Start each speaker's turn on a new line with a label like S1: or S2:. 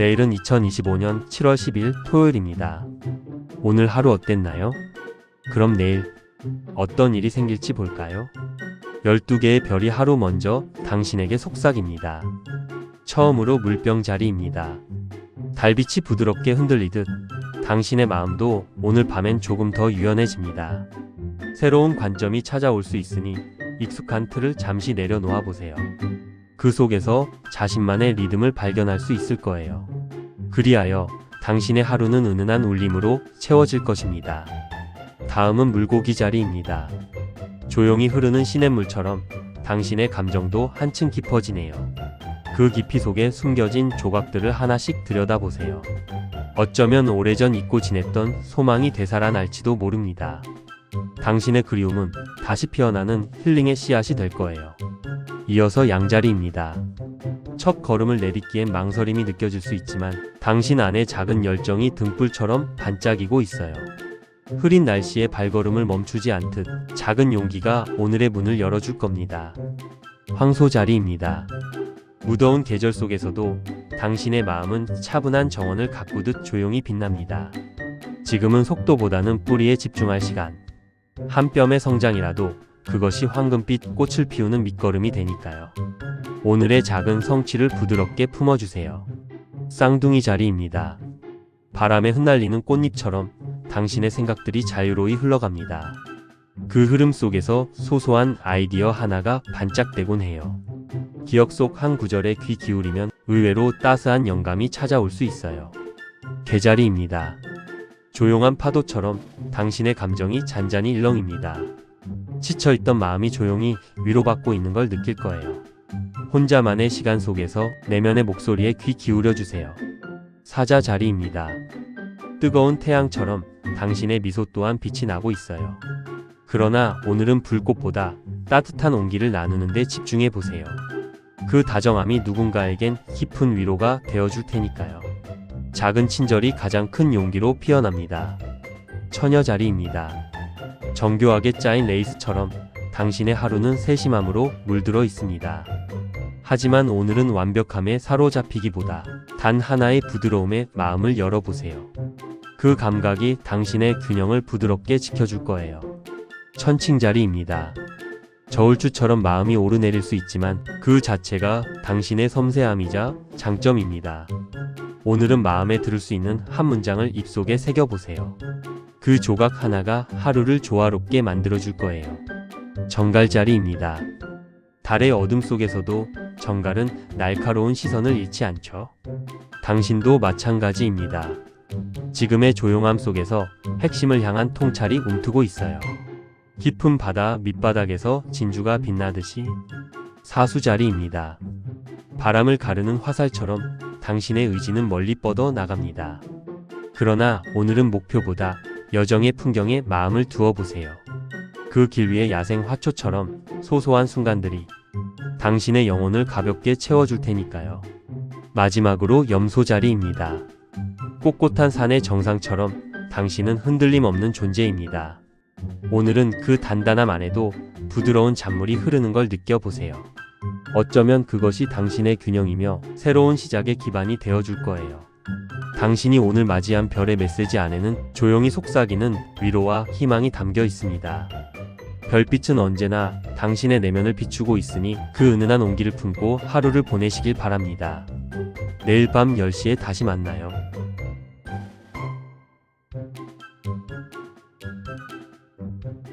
S1: 내일은 2025년 7월 10일 토요일입니다. 오늘 하루 어땠나요? 그럼 내일 어떤 일이 생길지 볼까요? 12개의 별이 하루 먼저 당신에게 속삭입니다. 처음으로 물병 자리입니다. 달빛이 부드럽게 흔들리듯 당신의 마음도 오늘 밤엔 조금 더 유연해집니다. 새로운 관점이 찾아올 수 있으니 익숙한 틀을 잠시 내려놓아 보세요. 그 속에서 자신만의 리듬을 발견할 수 있을 거예요. 그리하여 당신의 하루는 은은한 울림으로 채워질 것입니다. 다음은 물고기 자리입니다. 조용히 흐르는 시냇물처럼 당신의 감정도 한층 깊어지네요. 그 깊이 속에 숨겨진 조각들을 하나씩 들여다보세요. 어쩌면 오래전 잊고 지냈던 소망이 되살아날지도 모릅니다. 당신의 그리움은 다시 피어나는 힐링의 씨앗이 될 거예요. 이어서 양자리입니다. 첫 걸음을 내딛기엔 망설임이 느껴질 수 있지만 당신 안에 작은 열정이 등불처럼 반짝이고 있어요. 흐린 날씨에 발걸음을 멈추지 않듯 작은 용기가 오늘의 문을 열어줄 겁니다. 황소자리입니다. 무더운 계절 속에서도 당신의 마음은 차분한 정원을 가꾸듯 조용히 빛납니다. 지금은 속도보다는 뿌리에 집중할 시간. 한 뼘의 성장이라도 그것이 황금빛 꽃을 피우는 밑거름이 되니까요. 오늘의 작은 성취를 부드럽게 품어주세요. 쌍둥이 자리입니다. 바람에 흩날리는 꽃잎처럼 당신의 생각들이 자유로이 흘러갑니다. 그 흐름 속에서 소소한 아이디어 하나가 반짝대곤 해요. 기억 속 한 구절에 귀 기울이면 의외로 따스한 영감이 찾아올 수 있어요. 개자리입니다. 조용한 파도처럼 당신의 감정이 잔잔히 일렁입니다. 지쳐있던 마음이 조용히 위로받고 있는 걸 느낄 거예요. 혼자만의 시간 속에서 내면의 목소리에 귀 기울여 주세요. 사자 자리입니다. 뜨거운 태양처럼 당신의 미소 또한 빛이 나고 있어요. 그러나 오늘은 불꽃보다 따뜻한 온기를 나누는데 집중해 보세요. 그 다정함이 누군가에겐 깊은 위로가 되어줄 테니까요. 작은 친절이 가장 큰 용기로 피어납니다. 처녀 자리입니다. 정교하게 짜인 레이스처럼 당신의 하루는 세심함으로 물들어 있습니다. 하지만 오늘은 완벽함에 사로잡히기보다 단 하나의 부드러움에 마음을 열어보세요. 그 감각이 당신의 균형을 부드럽게 지켜줄 거예요. 천칭 자리입니다. 저울추처럼 마음이 오르내릴 수 있지만 그 자체가 당신의 섬세함이자 장점입니다. 오늘은 마음에 들을 수 있는 한 문장을 입속에 새겨보세요. 그 조각 하나가 하루를 조화롭게 만들어줄 거예요. 정갈자리입니다. 달의 어둠 속에서도 정갈은 날카로운 시선을 잃지 않죠. 당신도 마찬가지입니다. 지금의 조용함 속에서 핵심을 향한 통찰이 움트고 있어요. 깊은 바다 밑바닥에서 진주가 빛나듯이 사수자리입니다. 바람을 가르는 화살처럼 당신의 의지는 멀리 뻗어 나갑니다. 그러나 오늘은 목표보다 여정의 풍경에 마음을 두어 보세요. 그 길 위의 야생 화초처럼 소소한 순간들이 당신의 영혼을 가볍게 채워줄 테니까요. 마지막으로 염소 자리입니다. 꼿꼿한 산의 정상처럼 당신은 흔들림 없는 존재입니다. 오늘은 그 단단함 안에도 부드러운 잔물이 흐르는 걸 느껴보세요. 어쩌면 그것이 당신의 균형이며 새로운 시작의 기반이 되어줄 거예요. 당신이 오늘 맞이한 별의 메시지 안에는 조용히 속삭이는 위로와 희망이 담겨 있습니다. 별빛은 언제나 당신의 내면을 비추고 있으니 그 은은한 온기를 품고 하루를 보내시길 바랍니다. 내일 밤 10시에 다시 만나요.